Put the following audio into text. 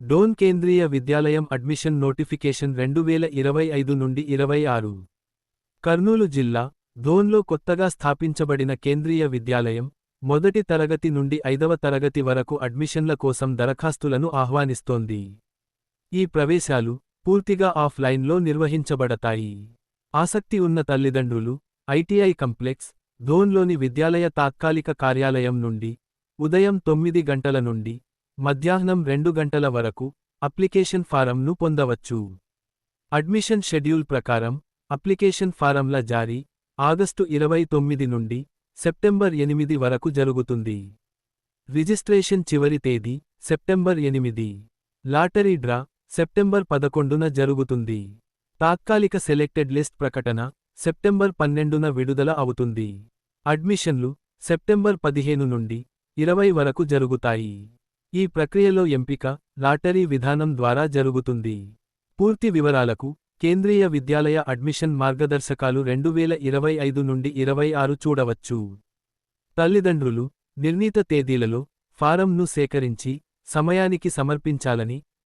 డోన్ కేంద్రీయ విద్యాలయం admission notification రెండు వేల ఇరవై ఐదు నుండి ఇరవై ఆరు. కర్నూలు జిల్లా డోన్లో కొత్తగా స్థాపించబడిన కేంద్రీయ విద్యాలయం మొదటి తరగతి నుండి ఐదవ తరగతి వరకు అడ్మిషన్ల కోసం దరఖాస్తులను ఆహ్వానిస్తోంది. ఈ ప్రవేశాలు పూర్తిగా ఆఫ్లైన్లో నిర్వహించబడతాయి. ఆసక్తి ఉన్న తల్లిదండ్రులు ఐటీఐ కంప్లెక్స్ ధోన్లోని విద్యాలయ తాత్కాలిక కార్యాలయం నుండి ఉదయం తొమ్మిది గంటల నుండి మధ్యాహ్నం రెండు గంటల వరకు అప్లికేషన్ ఫారంను పొందవచ్చు. అడ్మిషన్ షెడ్యూల్ ప్రకారం అప్లికేషన్ ఫారంల జారీ ఆగస్టు ఇరవై తొమ్మిది నుండి సెప్టెంబర్ ఎనిమిది వరకు జరుగుతుంది. రిజిస్ట్రేషన్ చివరి తేదీ సెప్టెంబర్ ఎనిమిది. లాటరీ డ్రా సెప్టెంబర్ పదకొండున జరుగుతుంది. తాత్కాలిక సెలెక్టెడ్ లిస్ట్ ప్రకటన సెప్టెంబర్ పన్నెండున విడుదల అవుతుంది. అడ్మిషన్లు సెప్టెంబర్ పదిహేను నుండి ఇరవై వరకు జరుగుతాయి. ఈ ప్రక్రియలో ఎంపిక లాటరీ విధానం ద్వారా జరుగుతుంది. పూర్తి వివరాలకు కేంద్రీయ విద్యాలయ అడ్మిషన్ మార్గదర్శకాలు రెండు వేల ఇరవై ఐదు నుండి ఇరవై ఆరు చూడవచ్చు. తల్లిదండ్రులు నిర్ణీత తేదీలలో ఫారంను సేకరించి సమయానికి సమర్పించాలని